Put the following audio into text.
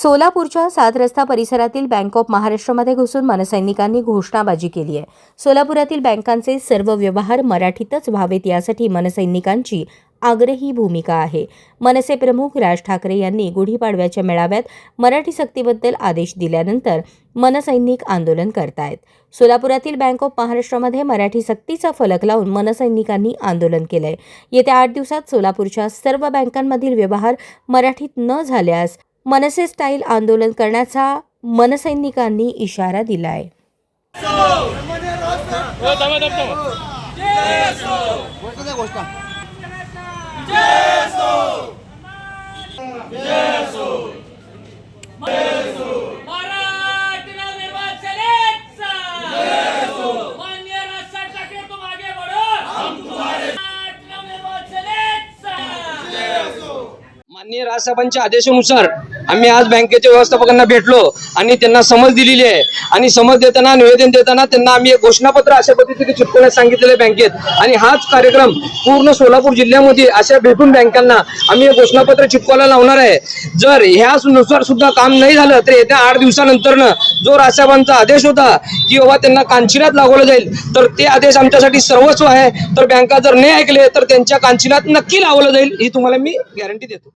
सोलापूरच्या सात रस्ता परिसरातील बँक ऑफ महाराष्ट्रमध्ये घुसून मनसैनिकांनी घोषणाबाजी केली आहे. सोलापुरातील बँकांचे सर्व व्यवहार मराठीतच व्हावेत यासाठी मनसैनिकांची आग्रही भूमिका आहे. मनसे प्रमुख राज ठाकरे यांनी गुढीपाडव्याच्या मेळाव्यात मराठी सक्तीबद्दल आदेश दिल्यानंतर मनसैनिक आंदोलन करतायत. सोलापुरातील बँक ऑफ महाराष्ट्रामध्ये मराठी सक्तीचा फलक लावून मनसैनिकांनी आंदोलन केलंय. येत्या आठ दिवसात सोलापूरच्या सर्व बँकांमधील व्यवहार मराठीत न झाल्यास मनसे स्टाईल आंदोलन करण्याचा मनसैनिकांनी इशारा दिलाय. मराठी माननीय राजसाहेबांच्या आदेशानुसार आम्ही आज बँकेच्या व्यवस्थापकांना भेटलो आणि त्यांना समज दिलेली आहे. आणि समज देताना निवेदन देताना त्यांना आम्ही एक घोषणापत्र अशा पद्धतीने चिटकवण्यास सांगितलेलं आहे बँकेत. आणि हाच कार्यक्रम पूर्ण सोलापूर जिल्ह्यामध्ये अशा भेटून बँकांना आम्ही एक घोषणापत्र चिटकवायला लावणार आहे. जर ह्यानुसार सुद्धा काम नाही झालं तर येत्या आठ दिवसानंतरनं जो राजसाहेबांचा आदेश होता की बाबा त्यांना कांचिनात लागवलं जाईल तर ते आदेश आमच्यासाठी सर्वस्व आहे. तर बँका जर नाही ऐकले तर त्यांच्या कांचिनात नक्की लावलं जाईल ही तुम्हाला मी गॅरंटी देतो.